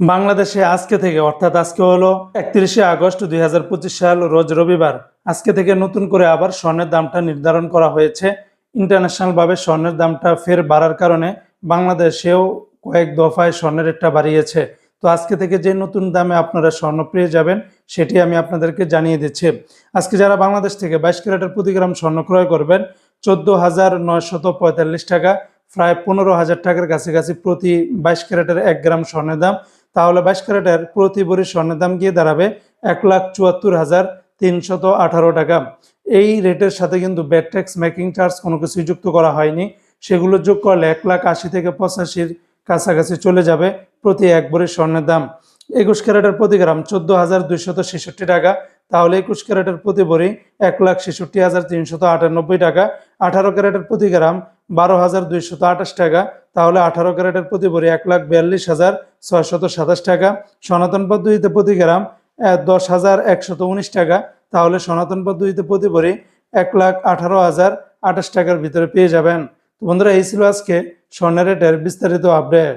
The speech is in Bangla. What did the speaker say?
বাংলাদেশে আজকে থেকে, অর্থাৎ আজকে হলো একত্রিশে আগস্ট দুই হাজার পঁচিশ সাল, রোজ রবিবার, আজকে থেকে নতুন করে আবার স্বর্ণের দামটা নির্ধারণ করা হয়েছে। ইন্টারন্যাশনালভাবে স্বর্ণের দামটা ফের বাড়ার কারণে বাংলাদেশেও কয়েক দফায় স্বর্ণের রেটটা বাড়িয়েছে। তো আজকে থেকে যে নতুন দামে আপনারা স্বর্ণ পেয়ে যাবেন, সেটি আমি আপনাদেরকে জানিয়ে দিচ্ছি। আজকে যারা বাংলাদেশ থেকে বাইশ ক্যারেটের প্রতি গ্রাম স্বর্ণ ক্রয় করবেন, চোদ্দ হাজার নয়শত পঁয়তাল্লিশ টাকা, প্রায় পনেরো হাজার টাকার কাছাকাছি প্রতি বাইশ ক্যারেটের এক গ্রাম স্বর্ণের দাম। তাহলে বাইশ ক্যারেটের প্রতি ভরি স্বর্ণের দাম গিয়ে দাঁড়াবে এক লাখ চুয়াত্তর হাজার তিনশত আঠারো টাকা। এই রেটের সাথে কিন্তু ব্যাট ট্যাক্স মেকিং চার্জ কোনো কিছুই যুক্ত করা হয়নি। সেগুলো যোগ করলে এক লাখ আশি থেকে পঁচাশির কাছাকাছি চলে যাবে প্রতি এক ভরি স্বর্ণের দাম। একুশ ক্যারেটের প্রতি গ্রাম চোদ্দ হাজার দুইশত ছেষট্টি টাকা। তাহলে একুশ ক্যারেটের প্রতি ভরি এক লাখ ছেষট্টি হাজার তিনশত আটানব্বই টাকা। আঠারো ক্যারেটের প্রতি গ্রাম বারো হাজার দুইশত আঠাশ টাকা। তাহলে আঠারো ক্যারেটের প্রতি ভরি এক লাখ বিয়াল্লিশ হাজার ছয়শত সাতাশ টাকা। সনাতন পদ্ধতিতে প্রতি গ্রাম দশ হাজার একশত উনিশ টাকা। তাহলে সনাতন পদ্ধতিতে প্রতি ভরি এক লাখ আঠারো হাজার আঠাশ টাকার ভিতরে পেয়ে যাবেন। তো বন্ধুরা, এই ছিল আজকে স্বর্ণের রেটের বিস্তারিত আপডেট